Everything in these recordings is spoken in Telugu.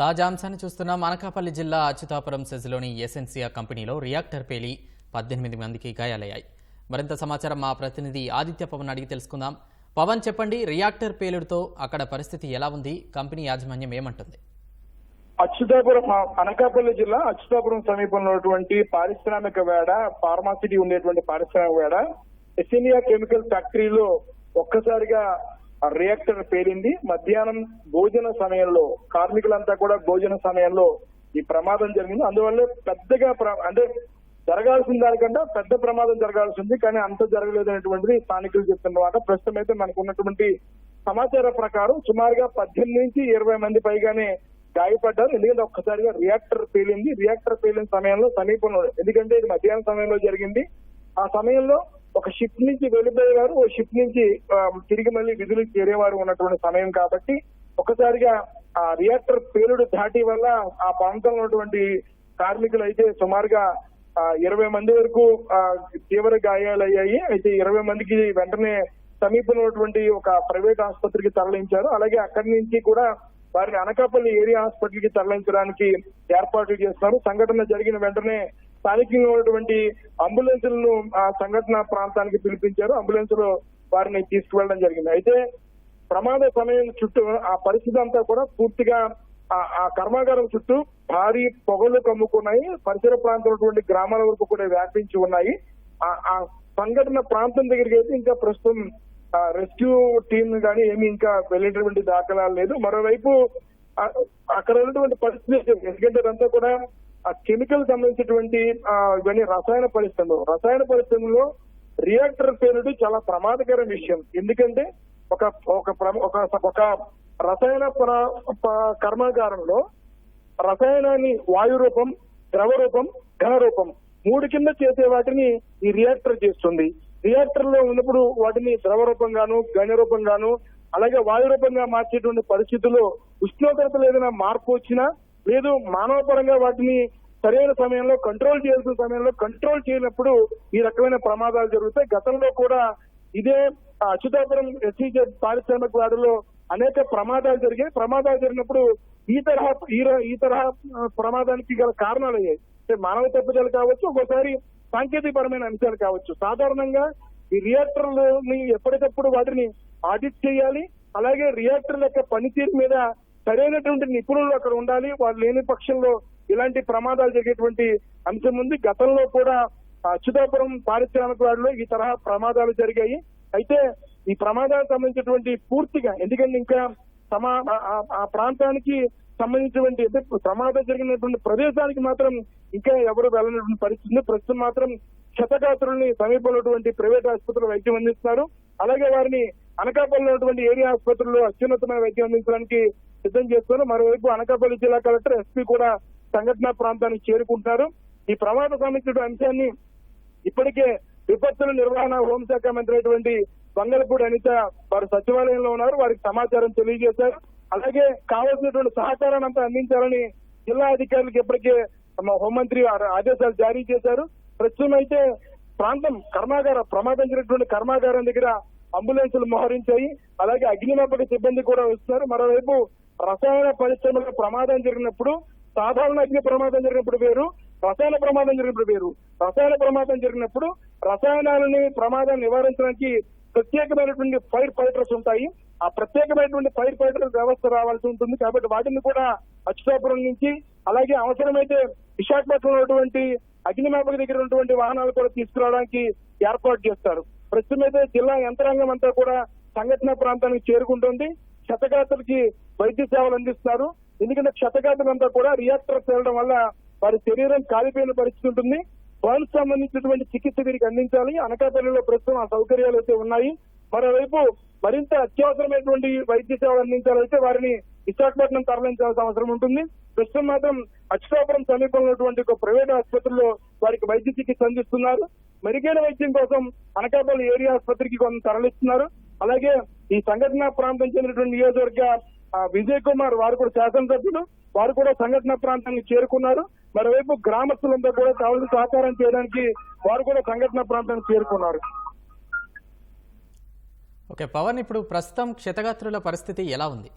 తాజా అంశాన్ని చూస్తున్నాం. అనకాపల్లి జిల్లా అచ్యుతాపురం సెజ్లోని ఎసెన్సియా కంపెనీలో రియాక్టర్ పేలి పద్దెనిమిది మందికి గాయాలయ్యాయి. మరింత సమాచారం మా ప్రతినిధి ఆదిత్య పవన్ అడిగి తెలుసుకుందాం. పవన్ చెప్పండి రియాక్టర్ పేలుడుతో అక్కడ పరిస్థితి ఎలా ఉంది? కంపెనీ యాజమాన్యం ఏమంటుంది? అచ్యుతాపురం అనకాపల్లి జిల్లా అచ్యుతాపురం సమీపంలో ఉన్నటువంటి పారిశ్రామిక వేడ ఫార్మాసిటీ ఉండేటువంటి పారిశ్రామిక వేడ ఎసినియా కెమికల్ ఫ్యాక్టరీలో ఒక్కసారిగా రియాక్టర్ పేలింది. మధ్యాహ్నం భోజన సమయంలో కార్మికులంతా కూడా భోజన సమయంలో ఈ ప్రమాదం జరిగింది. అందువల్ల పెద్దగా ప్ర- అంటే జరగాల్సిన దానికంటే పెద్ద ప్రమాదం జరగాల్సింది కానీ అంత జరగలేదు అనేటువంటిది స్థానికులు చెప్తున్నమాట ప్రస్తుతం అయితే మనకు ఉన్నటువంటి సమాచారం ప్రకారం సుమారుగా పద్దెనిమిది నుంచి ఇరవై మంది పైగానే గాయపడ్డారు. ఎందుకంటే ఒక్కసారిగా రియాక్టర్ పేలింది. రియాక్టర్ పేలిన సమయంలో సమీపంలో ఎందుకంటే ఇది మధ్యాహ్నం సమయంలో జరిగింది. ఆ సమయంలో ఒక షిప్ నుంచి వెళ్ళిపోయేవారు ఓ షిప్ నుంచి తిరిగి మళ్ళీ విధులకు చేరేవారు ఉన్నటువంటి సమయం కాబట్టి ఒక్కసారిగా ఆ రియాక్టర్ పేలుడు ధాటి వల్ల ఆ ప్రాంతంలో ఉన్నటువంటి కార్మికులు అయితే సుమారుగా ఇరవై మంది వరకు తీవ్ర గాయాలయ్యాయి. అయితే ఇరవై మందికి వెంటనే సమీపంలో ఉన్నటువంటి ఒక ప్రైవేట్ ఆసుపత్రికి తరలించారు. అలాగే అక్కడి నుంచి కూడా వారిని అనకాపల్లి ఏరియా హాస్పిటల్కి తరలించడానికి ఏర్పాట్లు చేస్తున్నారు. సంఘటన జరిగిన వెంటనే స్థానికంగా ఉన్నటువంటి అంబులెన్సులను ఆ సంఘటన ప్రాంతానికి పిలిపించారు. అంబులెన్స్లో వారిని తీసుకువెళ్ళడం జరిగింది. అయితే ప్రమాద సమయం చుట్టూ ఆ పరిస్థితి అంతా కూడా పూర్తిగా ఆ- కర్మాగారం చుట్టూ భారీ పొగలు కమ్ముకున్నాయి. పరిసర ప్రాంతంలో గ్రామాల వరకు కూడా వ్యాపించి ఉన్నాయి. ఆ ఆ సంఘటన ప్రాంతం దగ్గరికి అయితే ఇంకా ప్రస్తుతం రెస్క్యూ టీమ్ కానీ ఏమి ఇంకా వెళ్ళేటటువంటి దాఖలాలు లేదు. మరోవైపు అక్కడ ఉన్నటువంటి పరిస్థితి ఎందుకంటే అదంతా కూడా ఆ కెమికల్ సంబంధించినటువంటి ఇవన్నీ రసాయన పరిశ్రమలు. రసాయన పరిశ్రమలో రియాక్టర్ పేరుడు చాలా ప్రమాదకర విషయం. ఎందుకంటే ఒక ఒక ఒక ఒక రసాయన ప- కర్మాగారంలో రసాయనాన్ని వాయు రూపం ద్రవ రూపం ఘన రూపం మూడు కింద చేసే వాటిని ఈ రియాక్టర్ చేస్తుంది. రియాక్టర్లో ఉన్నప్పుడు వాటిని ద్రవ రూపంగాను ఘన రూపంగాను అలాగే వాయు రూపంగా మార్చేటువంటి పరిస్థితుల్లో ఉష్ణోగ్రతలు ఏదైనా మార్పు వచ్చినా లేదు మానవపరంగా వాటిని సరైన సమయంలో కంట్రోల్ చేయాల్సిన సమయంలో కంట్రోల్ చేయనప్పుడు ఈ రకమైన ప్రమాదాలు జరుగుతాయి. గతంలో కూడా ఇదే అచ్యుతాపురం ఎస్సీజే పారిశ్రామిక వాడలో అనేక ప్రమాదాలు జరిగాయి. ప్రమాదాలు జరిగినప్పుడు ఈ తరహా ఈ ర- ఈ తరహా ప్రమాదానికి గల కారణాలు అయ్యాయి మానవ తప్పిదాలు కావచ్చు ఒక్కోసారి సాంకేతిక పరమైన అంశాలు కావచ్చు. సాధారణంగా ఈ రియాక్టర్లని ఎప్పటికప్పుడు వాటిని ఆడిట్ చేయాలి. అలాగే రియాక్టర్ల యొక్క పనితీరు మీద సరైనటువంటి నిపుణులు అక్కడ ఉండాలి. వాళ్ళు లేని పక్షంలో ఇలాంటి ప్రమాదాలు జరిగేటువంటి అంశం ఉంది. గతంలో కూడా అచ్యుతాపురం పారిశ్రామిక వాడిలో ఈ తరహా ప్రమాదాలు జరిగాయి. అయితే ఈ ప్రమాదాలకు సంబంధించినటువంటి పూర్తిగా ఎందుకంటే ఇంకా సమా ఆ- ప్రాంతానికి సంబంధించినటువంటి ప్రమాదం జరిగినటువంటి ప్రదేశానికి మాత్రం ఇంకా ఎవరు వెళ్ళనటువంటి పరిస్థితి ఉంది. ప్రస్తుతం మాత్రం క్షతగాత్రుల్ని సమీపంలో ఉన్నటువంటి ప్రైవేట్ ఆసుపత్రులు వైద్యం అందిస్తున్నారు. అలాగే వారిని అనకాపల్లిలో ఉన్నటువంటి ఏరియా ఆసుపత్రుల్లో అత్యున్నతమైన వైద్యం అందించడానికి సిద్ధం చేస్తున్నారు మరోవైపు అనకాపల్లి జిల్లా కలెక్టర్ ఎస్పీ కూడా సంఘటనా ప్రాంతానికి చేరుకుంటున్నారు. ఈ ప్రమాద సంబంధించిన అంశాన్ని ఇప్పటికే విపత్తుల నిర్వహణ హోంశాఖ మంత్రి అయినటువంటి బంగళపూడి అనిత వారు సచివాలయంలో ఉన్నారు. వారికి సమాచారం తెలియజేశారు. అలాగే కావాల్సినటువంటి సహకారాన్ని అంతా అందించాలని జిల్లా అధికారులకు ఇప్పటికే తమ హోంమంత్రి ఆదేశాలు జారీ చేశారు. ప్రస్తుతం అయితే ప్రాంతం కర్మాగార ప్రమాదం జరిగినటువంటి కర్మాగారం దగ్గర అంబులెన్సులు మోహరించాయి. అలాగే అగ్నిమాపక సిబ్బంది కూడా వస్తున్నారు. మరోవైపు రసాయన పరిశ్రమలో ప్రమాదం జరిగినప్పుడు సాధారణ అగ్ని ప్రమాదం జరిగినప్పుడు వేరు రసాయన ప్రమాదం జరిగినప్పుడు వేరు. రసాయన ప్రమాదం జరిగినప్పుడు రసాయనాలని ప్రమాదాన్ని నివారించడానికి ప్రత్యేకమైనటువంటి ఫైర్ ఫైటర్స్ ఉంటాయి. ఆ ప్రత్యేకమైనటువంటి ఫైర్ ఫైటర్ వ్యవస్థ రావాల్సి ఉంటుంది. కాబట్టి వాటిని కూడా అచ్యుతాపురం నుంచి అలాగే అవసరమైతే విశాఖపట్నంలో ఉన్నటువంటి అగ్నిమాపక దగ్గర ఉన్నటువంటి వాహనాలు కూడా తీసుకురావడానికి ఏర్పాటు చేస్తారు. ప్రస్తుతం అయితే జిల్లా యంత్రాంగం అంతా కూడా సంఘటన ప్రాంతానికి చేరుకుంటుంది. క్షతగాతులకి వైద్య సేవలు అందిస్తున్నారు. ఎందుకంటే క్షతగాతులంతా కూడా రియాక్టర్ తేలడం వల్ల వారి శరీరం కాలిపోయిన పరిస్థితి ఉంటుంది. బర్న్స్ సంబంధించినటువంటి చికిత్స వీరికి అందించాలి. అనకాపల్లిలో ప్రస్తుతం ఆ సౌకర్యాలు అయితే ఉన్నాయి. మరోవైపు మరింత అత్యవసరమైనటువంటి వైద్య సేవలు అందించాలైతే వారిని విశాఖపట్నం తరలించాల్సిన అవసరం ఉంటుంది. ప్రస్తుతం మాత్రం అచ్యుతాపురం సమీపంలో ఉన్నటువంటి ఒక ప్రైవేట్ ఆసుపత్రిలో వారికి వైద్య చికిత్స అందిస్తున్నారు. మెరుగైన వైద్యం కోసం అనకాపల్లి ఏరియా ఆసుపత్రికి కొంత తరలిస్తున్నారు. అలాగే ఈ సంఘటన ప్రాంతం చెందినటువంటి నియోజకవర్గ విజయ్ కుమార్ వారు కూడా శాసనసభ్యులు వారు కూడా సంఘటన ప్రాంతానికి చేరుకున్నారు. మరోవైపు గ్రామస్తులంతా కూడా కావాల్సిన సహకారం చేయడానికి వారు కూడా సంఘటన ప్రాంతానికి చేరుకున్నారు. ఓకే పవన్ ఇప్పుడు ప్రస్తుతం క్షతగాత్రుల పరిస్థితి ఎలా ఉంది?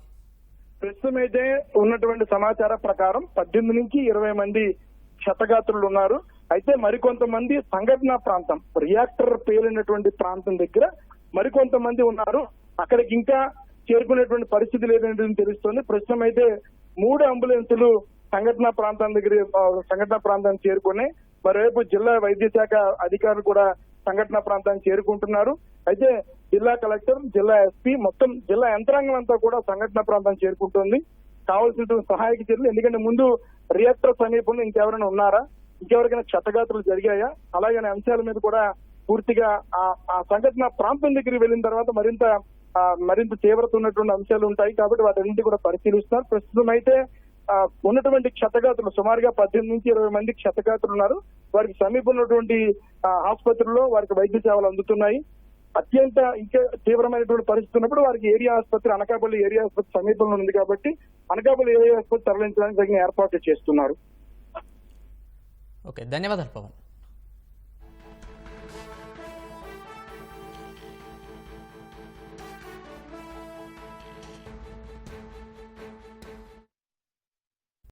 ప్రస్తుతం అయితే ఉన్నటువంటి సమాచారం ప్రకారం పద్దెనిమిది నుంచి ఇరవై మంది క్షతగాత్రులు ఉన్నారు. అయితే మరికొంతమంది సంఘటన ప్రాంతం రియాక్టర్ పేలినటువంటి ప్రాంతం దగ్గర మరికొంతమంది ఉన్నారు. అక్కడికి ఇంకా చేరుకునేటువంటి పరిస్థితి లేదనేది తెలుస్తోంది. ప్రస్తుతం అయితే మూడు అంబులెన్సులు సంఘటన ప్రాంతం దగ్గర సంఘటన ప్రాంతాన్ని చేరుకుని మరోవైపు జిల్లా వైద్య శాఖ అధికారులు కూడా సంఘటన ప్రాంతానికి చేరుకుంటున్నారు. అయితే జిల్లా కలెక్టర్ జిల్లా ఎస్పీ మొత్తం జిల్లా యంత్రాంగం అంతా కూడా సంఘటన ప్రాంతానికి చేరుకుంటుంది. కావాల్సిన సహాయక చర్యలు ఎందుకంటే ముందు రియాక్టర్ సమీపంలో ఇంకెవరైనా ఉన్నారా? ఇంకెవరికైనా క్షతగాత్రులు జరిగాయా? అలాగే అంశాల మీద కూడా పూర్తిగా ఆ ఆ సంఘటన ప్రాంతం దగ్గరికి వెళ్ళిన తర్వాత మరింత మరింత తీవ్రత ఉన్నటువంటి అంశాలు ఉంటాయి కాబట్టి వాటన్నింటి కూడా పరిశీలిస్తున్నారు. ప్రస్తుతం అయితే ఉన్నటువంటి క్షతగాతులు సుమారుగా పద్దెనిమిది నుంచి ఇరవై మంది క్షతగాతులు ఉన్నారు. వారికి సమీపంలో ఉన్నటువంటి ఆసుపత్రుల్లో వారికి వైద్య సేవలు అందుతున్నాయి. అత్యంత ఇంకా తీవ్రమైనటువంటి పరిస్థితి ఉన్నప్పుడు వారికి ఏరియా ఆసుపత్రి అనకాపల్లి ఏరియా ఆసుపత్రి సమీపంలో ఉంది కాబట్టి అనకాపల్లి ఏరియా ఆసుపత్రి తరలించడానికి తగిన ఏర్పాట్లు చేస్తున్నారు. ఓకే ధన్యవాదాలు పవన్.